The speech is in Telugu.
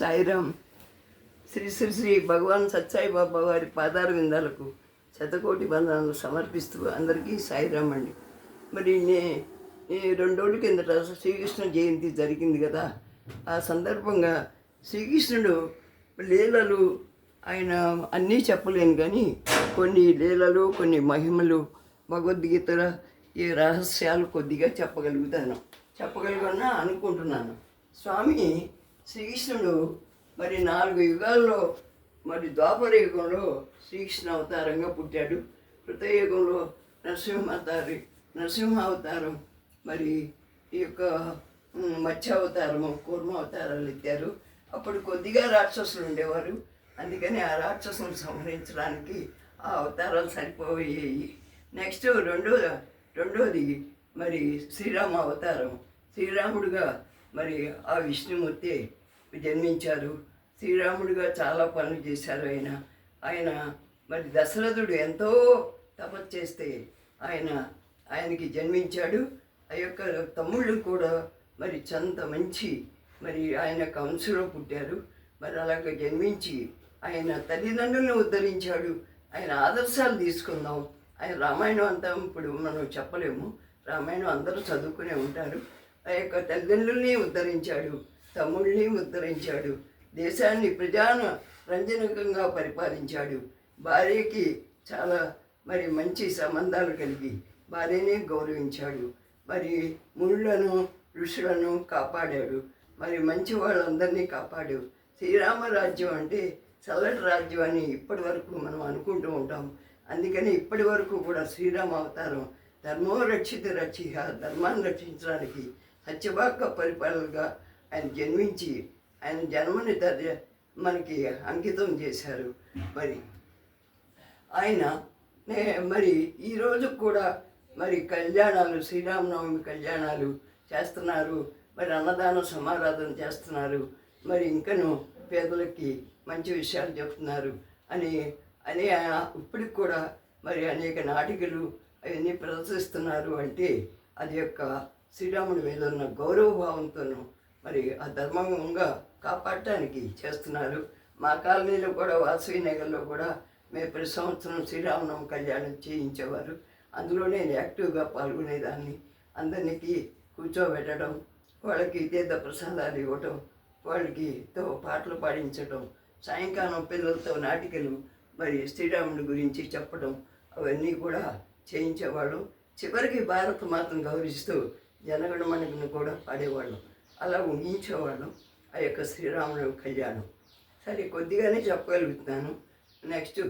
సాయిరామ్ శ్రీ శ్రీ శ్రీ భగవాన్ సత్సాయి బాబా వారి పాదార విందాలకు శతకోటి వందనాలు సమర్పిస్తూ అందరికీ సాయిరామ్ అండి. మరి నే ఈ రెండు రోజుల కిందట శ్రీకృష్ణ జయంతి జరిగింది కదా. ఆ సందర్భంగా శ్రీకృష్ణుడు లీలలు ఆయన అన్నీ చెప్పలేను కానీ కొన్ని లీలలు కొన్ని మహిమలు భగవద్గీతల ఈ రహస్యాలు కొద్దిగా చెప్పగలుగుతాను. చెప్పగలుగున్నా అనుకుంటున్నాను. స్వామి శ్రీకృష్ణుడు మరి నాలుగు యుగాల్లో మరి ద్వాపర యుగంలో శ్రీకృష్ణ అవతారంగా పుట్టాడు. కృతయుగంలో నరసింహావతారి నరసింహ అవతారం మరి ఈ యొక్క మత్స్యావతారము మత్స్య కూర్మ అవతారాలు ఎత్తారు. అప్పుడు కొద్దిగా రాక్షసులు ఉండేవారు. అందుకని ఆ రాక్షసులను సంహరించడానికి ఆ అవతారాలు సరిపోయాయి. నెక్స్ట్ రెండో రెండోది మరి శ్రీరామ అవతారం. శ్రీరాముడుగా మరి ఆ విష్ణుమూర్తి జన్మించారు. శ్రీరాముడిగా చాలా పనులు చేశారు ఆయన. ఆయన మరి దశరథుడు ఎంతో తపస్సు చేస్తే ఆయన ఆయనకి జన్మించాడు. ఆ యొక్క తమ్ముళ్ళు కూడా మరి చంత మంచి మరి ఆయన యొక్క అంశలో పుట్టారు. మరి అలాగ జన్మించి ఆయన తల్లిదండ్రులను ఉద్ధరించాడు. ఆయన ఆదర్శాలు తీసుకుందాం. ఆయన రామాయణం అంతా ఇప్పుడు మనం చెప్పలేము. రామాయణం అందరూ చదువుకునే ఉంటారు. ఆ యొక్క తల్లిదండ్రుల్ని ఉద్ధరించాడు. తమ్ముళ్ళని ఉద్ధరించాడు. దేశాన్ని ప్రజాన రంజనకంగా పరిపాలించాడు. భార్యకి చాలా మరి మంచి సంబంధాలు కలిగి భార్యని గౌరవించాడు. మరి మునులను ఋషులను కాపాడాడు. మరి మంచి వాళ్ళందరినీ కాపాడు. శ్రీరామరాజ్యం అంటే చల్లటి రాజ్యం అని ఇప్పటి వరకు మనం అనుకుంటూ ఉంటాం. అందుకని ఇప్పటి వరకు కూడా శ్రీరామ అవతారం ధర్మో రక్షిత రక్షిహ ధర్మాన్ని రక్షించడానికి సత్యవాక్క పరిపాలనగా ఆయన జన్మించి ఆయన జన్మని తర మనకి అంకితం చేశారు. మరి ఆయన నే- మరి ఈరోజు కూడా మరి కళ్యాణాలు శ్రీరామనవమి కళ్యాణాలు చేస్తున్నారు. మరి అన్నదాన సమారాధన చేస్తున్నారు. మరి ఇంకను పేదలకి మంచి విషయాలు చెప్తున్నారు అని అని ఇప్పటికి కూడా మరి అనేక నాటికలు అవన్నీ ప్రదర్శిస్తున్నారు అంటే అది యొక్క శ్రీరాముడి మీద ఉన్న గౌరవభావంతోనూ మరి ఆ ధర్మంగా కాపాడటానికి చేస్తున్నారు. మా కాలనీలో కూడా వాసవి నగర్లో కూడా మేము ప్రతి సంవత్సరం శ్రీరామనవమి కళ్యాణం చేయించేవారు. అందులో నేను యాక్టివ్గా పాల్గొనేదాన్ని. అందరికీ కూర్చోబెట్టడం వాళ్ళకి తీర్థ ప్రసాదాలు ఇవ్వటం వాళ్ళకి తో పాటలు పాడించడం సాయంకాలం పిల్లలతో నాటికలు మరి శ్రీరాముడి గురించి చెప్పడం అవన్నీ కూడా చేయించేవాళ్ళం. చివరికి భారత మాతను గౌరవిస్తూ జనగణమణిని కూడా పాడేవాళ్ళం. అలా ఊహించేవాళ్ళం ఆ యొక్క శ్రీరాముడి కళ్యాణం. సరే కొద్దిగానే చెప్పగలుగుతున్నాను. నెక్స్ట్